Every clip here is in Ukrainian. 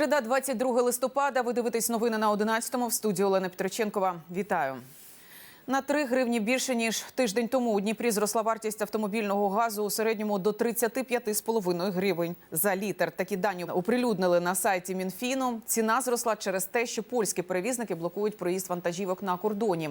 Середа, 22 листопада. Ви дивитесь новини на 11-му в студії Олена Петриченкова. Вітаю. На 3 гривні більше ніж тиждень тому у Дніпрі зросла вартість автомобільного газу у середньому до 35,5 гривень за літр. Такі дані оприлюднили на сайті Мінфіну. Ціна зросла через те, що польські перевізники блокують проїзд вантажівок на кордоні.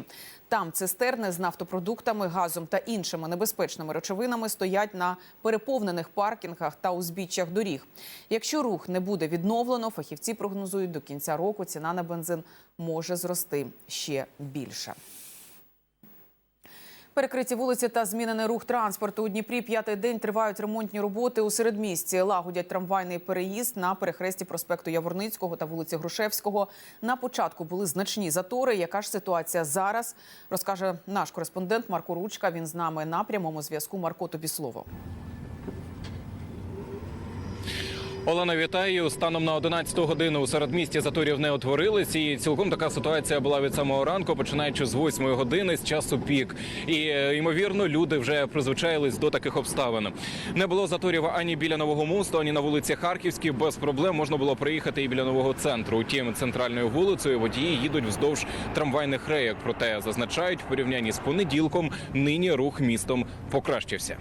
Там цистерни з нафтопродуктами, газом та іншими небезпечними речовинами стоять на переповнених паркінгах та узбіччях доріг. Якщо рух не буде відновлено, фахівці прогнозують до кінця року ціна на бензин може зрости ще більше. Перекриті вулиці та змінений рух транспорту у Дніпрі. П'ятий день тривають ремонтні роботи у середмісті. Лагодять трамвайний переїзд на перехресті проспекту Яворницького та вулиці Грушевського. На початку були значні затори. Яка ж ситуація зараз? Розкаже наш кореспондент Марко Ручка. Він з нами на прямому зв'язку. Марко, тобі слово. Олена, вітаю. Станом на 11 годину у середмісті заторів не утворились. І цілком така ситуація була від самого ранку, починаючи з 8 години з часу пік. І е, ймовірно, люди вже призвичаїлись до таких обставин. Не було заторів ані біля нового мосту, ані на вулиці Харківській. Без проблем можна було проїхати і біля нового центру. Утім, центральною вулицею водії їдуть вздовж трамвайних рейок. Проте зазначають в порівнянні з понеділком, нині рух містом покращився.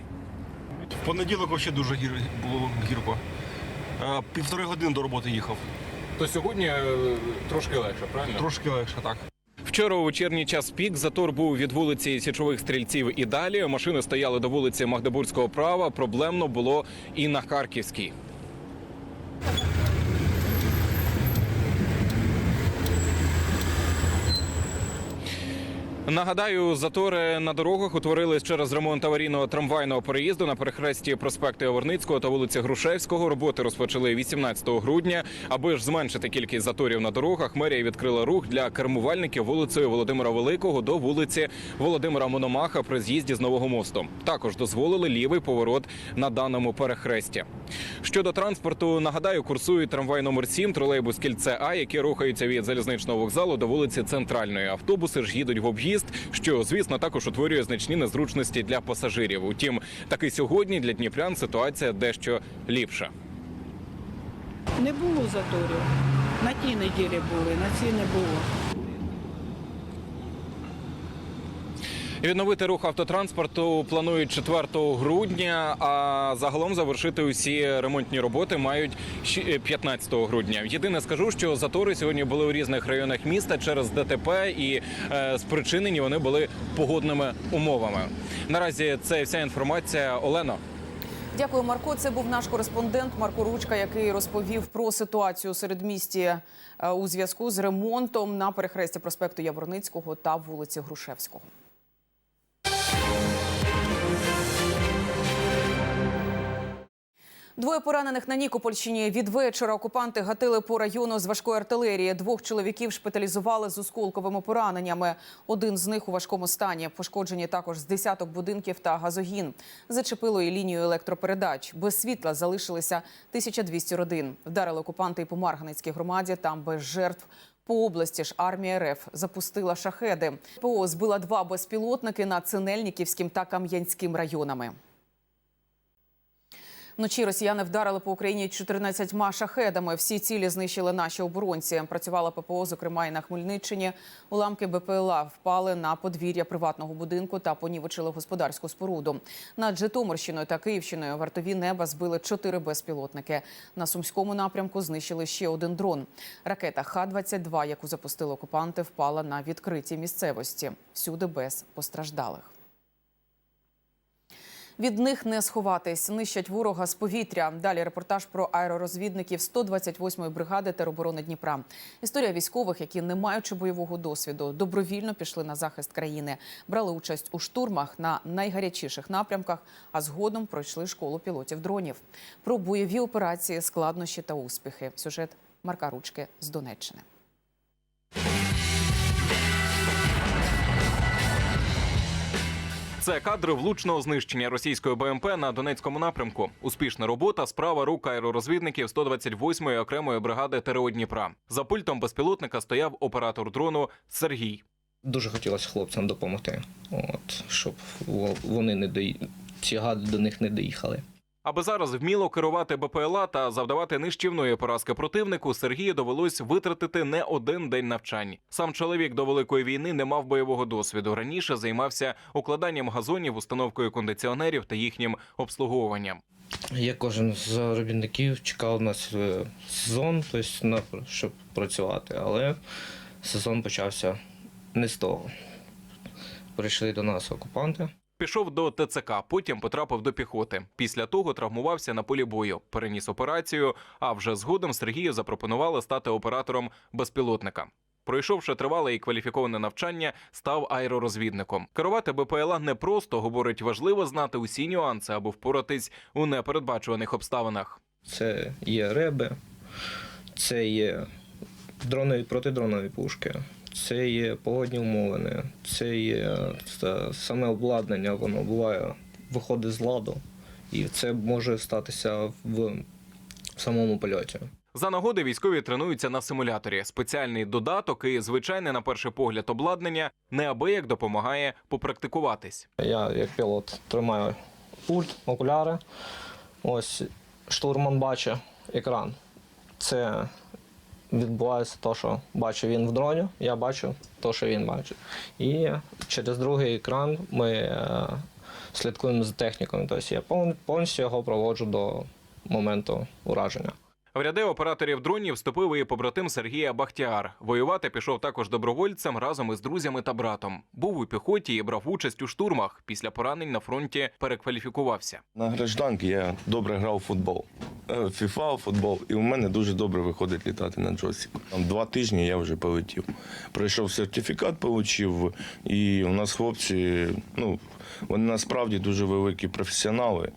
В понеділок взагалі дуже гір... було гірко. Е, Півтори години до роботи їхав. То сьогодні е, трошки легше, правильно? Трошки легше так. Вчора у вечірній час пік затор був від вулиці Січових стрільців і далі. Машини стояли до вулиці Магдебурзького права. Проблемно було і на Харківській. Нагадаю, затори на дорогах утворились через ремонт аварійного трамвайного переїзду на перехресті проспекту Яворницького та вулиці Грушевського. Роботи розпочали 18 грудня. Аби ж зменшити кількість заторів на дорогах, мерія відкрила рух для кермувальників вулицею Володимира Великого до вулиці Володимира Мономаха при з'їзді з нового мосту. Також дозволили лівий поворот на даному перехресті. Щодо транспорту, нагадаю, курсують трамвай номер 7 тролейбус кільце А, які рухаються від залізничного вокзалу до вулиці Центральної. Автобуси ж їдуть в об'їзд, що звісно також утворює значні незручності для пасажирів. Утім, таки сьогодні для дніпрян ситуація дещо ліпша. Не було заторів. На тій неділі були, на цій не було. Відновити рух автотранспорту планують 4 грудня, а загалом завершити усі ремонтні роботи мають щ- 15 грудня. Єдине скажу, що затори сьогодні були у різних районах міста через ДТП, і е, спричинені вони були погодними умовами. Наразі це вся інформація. Олено. Дякую, Марко. Це був наш кореспондент Марко Ручка, який розповів про ситуацію серед місті е, у зв'язку з ремонтом на перехресті проспекту Яворницького та вулиці Грушевського. Двоє поранених на Нікопольщині. Від вечора окупанти гатили по району з важкої артилерії. Двох чоловіків шпиталізували з осколковими пораненнями. Один з них у важкому стані. Пошкоджені також з десяток будинків та газогін. Зачепило і лінію електропередач. Без світла залишилися 1200 родин. Вдарили окупанти і по Марганецькій громаді. Там без жертв. По області ж армія РФ запустила шахеди. ПО збила два безпілотники над Синельниківським та Кам'янським районами. Вночі росіяни вдарили по Україні 14 шахедами. Всі цілі знищили наші оборонці. Працювала ППО, зокрема і на Хмельниччині. Уламки БПЛА впали на подвір'я приватного будинку та понівечили господарську споруду. Над Житомирщиною та Київщиною вартові неба збили чотири безпілотники. На сумському напрямку знищили ще один дрон. Ракета Х-22, яку запустили окупанти, впала на відкритій місцевості. Всюди без постраждалих. Від них не сховатись. Нищать ворога з повітря. Далі репортаж про аеророзвідників 128-ї бригади тероборони Дніпра. Історія військових, які, не маючи бойового досвіду, добровільно пішли на захист країни, брали участь у штурмах на найгарячіших напрямках, а згодом пройшли школу пілотів дронів. Про бойові операції, складнощі та успіхи. Сюжет Марка Ручки з Донеччини. Це кадри влучного знищення російської БМП на Донецькому напрямку. Успішна робота, справа рук аеророзвідників 128-ї окремої бригади ТРО Дніпра. За пультом безпілотника стояв оператор дрону Сергій. Дуже хотілося хлопцям допомогти, от, щоб вони не дої... ці гади до них не доїхали. Аби зараз вміло керувати БПЛА та завдавати нищівної поразки противнику, Сергію довелось витратити не один день навчань. Сам чоловік до великої війни не мав бойового досвіду. Раніше займався укладанням газонів, установкою кондиціонерів та їхнім обслуговуванням. Я кожен з робітників чекав на сезон, тобто на щоб працювати, але сезон почався не з того. Прийшли до нас окупанти. Пішов до ТЦК, потім потрапив до піхоти. Після того травмувався на полі бою, переніс операцію. А вже згодом Сергію запропонували стати оператором безпілотника. Пройшовши тривале і кваліфіковане навчання, став аеророзвідником. Керувати БПЛА непросто, говорить, важливо знати усі нюанси, аби впоратись у непередбачуваних обставинах. Це є реби, це є дронові протидронові пушки, це є погодні умовини, це є це саме обладнання, воно буває, виходить з ладу. І це може статися в самому польоті. За нагоди військові тренуються на симуляторі. Спеціальний додаток і звичайне на перший погляд обладнання неабияк допомагає попрактикуватись. Я як пілот тримаю пульт, окуляри. Ось штурман бачить екран. Це відбувається те, що бачу він в дроні, я бачу те, що він бачить. І через другий екран ми е, слідкуємо за технікою. Тобто я повністю його проводжу до моменту ураження. В ряди операторів дронів вступив і побратим Сергія Бахтіар. Воювати пішов також добровольцем разом із друзями та братом. Був у піхоті і брав участь у штурмах. Після поранень на фронті перекваліфікувався. На гражданки я добре грав у футбол. Е, Фіфа, футбол, і у мене дуже добре виходить літати на джойстику. Там два тижні я вже полетів. Пройшов сертифікат, отримав, і у нас хлопці, ну, вони насправді дуже великі професіонали.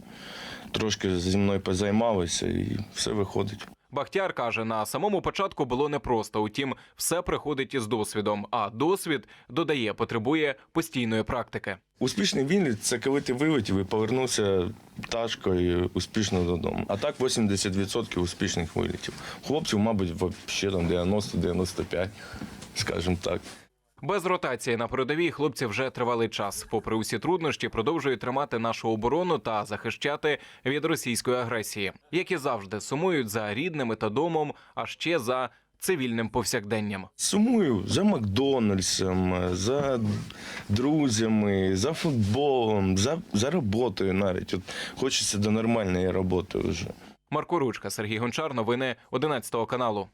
Трошки зі мною позаймалися і все виходить. Бахтяр каже, на самому початку було непросто. Утім, все приходить із досвідом. А досвід додає, потребує постійної практики. Успішний виліт це коли ти вилетів і повернувся тачкою успішно додому. А так 80% успішних вилітів. Хлопців, мабуть, взагалі там 90-95, скажімо так. Без ротації на передовій хлопці вже тривалий час. Попри усі труднощі, продовжують тримати нашу оборону та захищати від російської агресії, які завжди сумують за рідними та домом, а ще за цивільним повсякденням. Сумую за Макдональдсом, за друзями, за футболом, за, за роботою навіть. От хочеться до нормальної роботи вже. Марко Ручка, Сергій Гончар. Новини 11 каналу.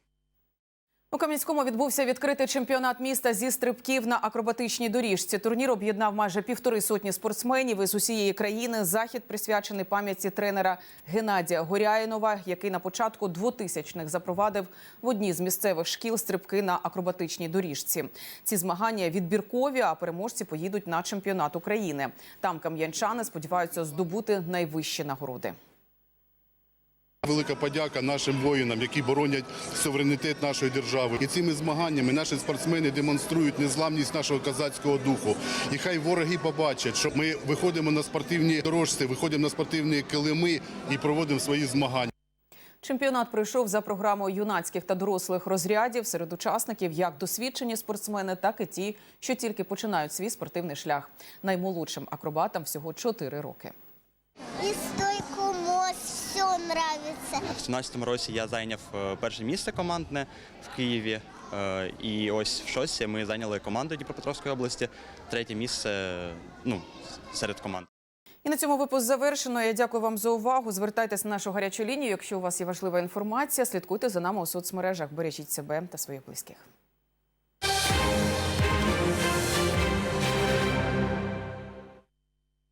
У Кам'янському відбувся відкритий чемпіонат міста зі стрибків на акробатичній доріжці. Турнір об'єднав майже півтори сотні спортсменів із усієї країни. Захід присвячений пам'яті тренера Геннадія Горяїнова, який на початку 2000-х запровадив в одній з місцевих шкіл стрибки на акробатичній доріжці. Ці змагання відбіркові, а переможці поїдуть на чемпіонат України. Там кам'янчани сподіваються здобути найвищі нагороди. Велика подяка нашим воїнам, які боронять суверенітет нашої держави. І цими змаганнями наші спортсмени демонструють незламність нашого козацького духу. І хай вороги побачать, що ми виходимо на спортивні дорожці, виходимо на спортивні килими і проводимо свої змагання. Чемпіонат пройшов за програмою юнацьких та дорослих розрядів серед учасників як досвідчені спортсмени, так і ті, що тільки починають свій спортивний шлях. Наймолодшим акробатам всього 4 роки. Нравится. В 17-му році я зайняв е, перше місце командне в Києві. Е, І ось в шості ми зайняли команду Дніпропетровської області. Третє місце ну, серед команд. І на цьому випуск завершено. Я дякую вам за увагу. Звертайтеся на нашу гарячу лінію. Якщо у вас є важлива інформація, слідкуйте за нами у соцмережах. Бережіть себе та своїх близьких.